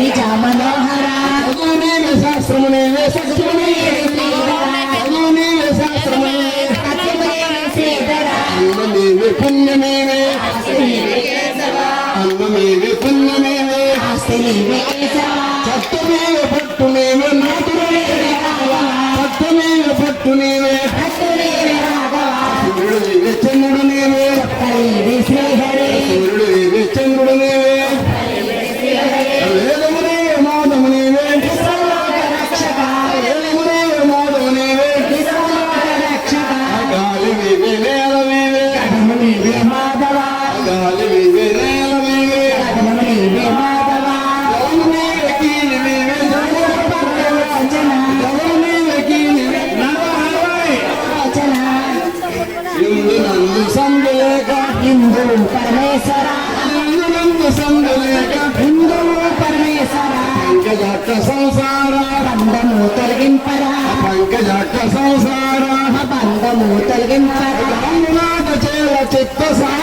నిజ మనోహర శాస్త్రమునే సత్యమునే శాస్త్రమునే అన్నమేవి పుణ్యమేవి అన్నమేవి పుణ్యమేవి చట్టమేవి పట్టునేవి నూతులు చట్టమేవి ಸಂಗಲೇಖ ಇಂದು ಪರಮೇಶ್ವರ ಸಂಗಲೇಖ పంకజాక్ష సంసార. బంధము తొలగింపరా. పంకజాక్ష సంసార. బంధము తొలగింపరా. చేర చిత్త సార